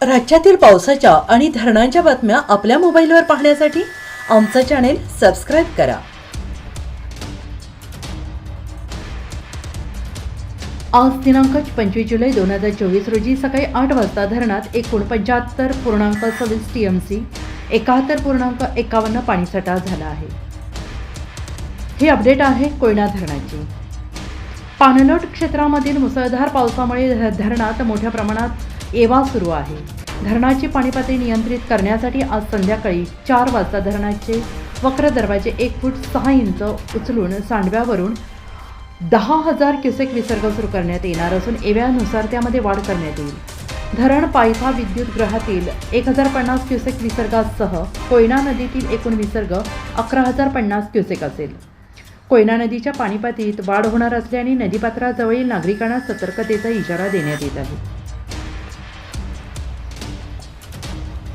राज्यातील पावसाच्या आणि धरणांच्या बातम्या आपल्या मोबाईलवर पाहण्यासाठी आमचं चॅनेल सबस्क्राईब करा. आज दिनांक पंचवीस जुलै दोन हजार चोवीस रोजी सकाळी आठ वाजता धरणात एकूण पंच्याहत्तर पूर्णांक सव्वीस टी एम सी एकाहत्तर पूर्णांक एकावन्न पाणीसाठा झाला आहे. हे अपडेट आहे कोयना धरणाची. पाणलोट क्षेत्रामधील मुसळधार पावसामुळे धरणात मोठ्या प्रमाणात एवा सुरू आहे. धरणाची पाणी पातळी नियंत्रित करण्यासाठी आज संध्याकाळी चार वाजता धरणाचे वक्र दरवाजे एक फूट सहा इंच उचलून सांडव्यावरून दहा हजार क्युसेक विसर्ग सुरू करण्यात येणार असून एव्यानुसार त्यामध्ये वाढ करण्यात येईल. धरण पायथा विद्युत ग्रहातील एक हजार पन्नास क्युसेक विसर्गासह कोयना नदीतील एकूण विसर्ग अकरा हजार पन्नास क्युसेक असेल. कोयना नदीच्या पाणीपातळीत वाढ होणार असल्याने नदीपात्राजवळील नागरिकांना सतर्कतेचा इशारा देण्यात येत आहे.